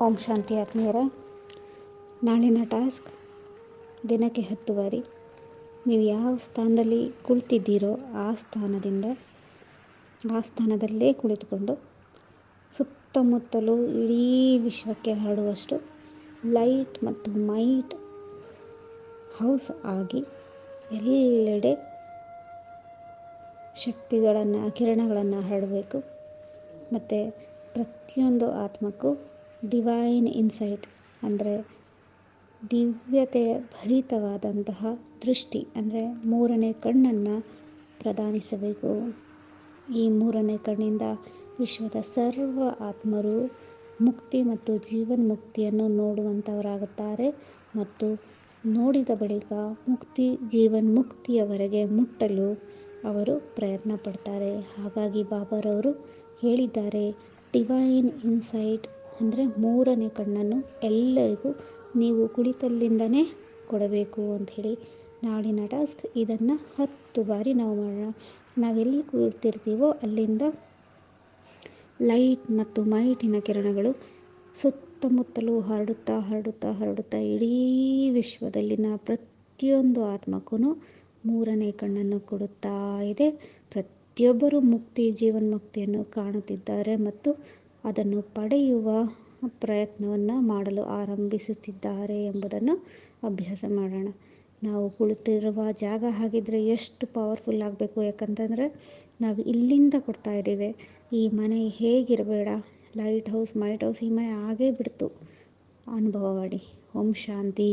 ಓಂ ಶಾಂತಿ ಆತ್ಮೀಯರ, ನಾಳಿನ ಟಾಸ್ಕ್ ದಿನಕ್ಕೆ ಹತ್ತು ಬಾರಿ ನೀವು ಯಾವ ಸ್ಥಾನದಲ್ಲಿ ಕುಳಿತಿದ್ದೀರೋ ಆ ಸ್ಥಾನದಿಂದ, ಆ ಸ್ಥಾನದಲ್ಲೇ ಕುಳಿತುಕೊಂಡು ಸುತ್ತಮುತ್ತಲೂ ಇಡೀ ವಿಶ್ವಕ್ಕೆ ಹರಡುವಷ್ಟು ಲೈಟ್ ಮತ್ತು ಮೈಟ್ ಹೌಸ್ ಆಗಿ ಎಲ್ಲೆಡೆ ಶಕ್ತಿಗಳನ್ನು, ಕಿರಣಗಳನ್ನು ಹರಡಬೇಕು. ಮತ್ತು ಪ್ರತಿಯೊಂದು ಆತ್ಮಕ್ಕೂ ಡಿವೈನ್ ಇನ್ಸೈಟ್ ಅಂದರೆ ದಿವ್ಯತೆಯ ಭರಿತವಾದಂತಹ ದೃಷ್ಟಿ ಅಂದರೆ ಮೂರನೇ ಕಣ್ಣನ್ನು ಪ್ರದಾನಿಸಬೇಕು. ಈ ಮೂರನೇ ಕಣ್ಣಿಂದ ವಿಶ್ವದ ಸರ್ವ ಆತ್ಮರು ಮುಕ್ತಿ ಮತ್ತು ಜೀವನ್ಮುಕ್ತಿಯನ್ನು ನೋಡುವಂಥವರಾಗುತ್ತಾರೆ ಮತ್ತು ನೋಡಿದ ಬಳಿಕ ಮುಕ್ತಿ, ಜೀವನ್ಮುಕ್ತಿಯವರೆಗೆ ಮುಟ್ಟಲು ಅವರು ಪ್ರಯತ್ನ ಪಡ್ತಾರೆ ಹಾಗಾಗಿ ಬಾಬಾರವರು ಹೇಳಿದ್ದಾರೆ ಡಿವೈನ್ ಇನ್ಸೈಟ್ ಅಂದರೆ ಮೂರನೇ ಕಣ್ಣನ್ನು ಎಲ್ಲರಿಗೂ ನೀವು ಕುಳಿತಲ್ಲಿಂದನೇ ಕೊಡಬೇಕು ಅಂಥೇಳಿ ನಾಳಿನ ಟಾಸ್ಕ್ ಇದನ್ನು ಹತ್ತು ಬಾರಿ ನಾವು ಮಾಡೋಣ. ನಾವೆಲ್ಲಿ ಕೂರ್ತಿರ್ತೀವೋ ಅಲ್ಲಿಂದ ಲೈಟ್ ಮತ್ತು ಮೈಟಿನ ಕಿರಣಗಳು ಸುತ್ತಮುತ್ತಲೂ ಹರಡುತ್ತಾ ಹರಡುತ್ತಾ ಹರಡುತ್ತಾ ಇಡೀ ವಿಶ್ವದಲ್ಲಿನ ಪ್ರತಿಯೊಂದು ಆತ್ಮಕ್ಕೂ ಮೂರನೇ ಕಣ್ಣನ್ನು ಕೊಡುತ್ತಾ ಇದೆ. ಪ್ರತಿಯೊಬ್ಬರೂ ಮುಕ್ತಿ, ಜೀವನ್ಮುಕ್ತಿಯನ್ನು ಕಾಣುತ್ತಿದ್ದಾರೆ ಮತ್ತು ಅದನ್ನು ಪಡೆಯುವ ಪ್ರಯತ್ನವನ್ನು ಮಾಡಲು ಆರಂಭಿಸುತ್ತಿದ್ದಾರೆ ಎಂಬುದನ್ನು ಅಭ್ಯಾಸ ಮಾಡೋಣ. ನಾವು ಕುಳಿತಿರುವ ಜಾಗ ಹಾಗಿದ್ದರೆ ಎಷ್ಟು ಪವರ್ಫುಲ್ ಆಗಬೇಕು ಯಾಕಂತಂದರೆ ನಾವು ಇಲ್ಲಿಂದ ಕೊಡ್ತಾ ಇದ್ದೀವಿ. ಈ ಮನೆ ಹೇಗಿರಬೇಡ? ಲೈಟ್ ಹೌಸ್ ಮೈಟ್ ಹೌಸ್ ಈ ಮನೆ ಆಗೇ ಬಿಡ್ತು. ಅನುಭವ ಮಾಡಿ. ಓಂ ಶಾಂತಿ.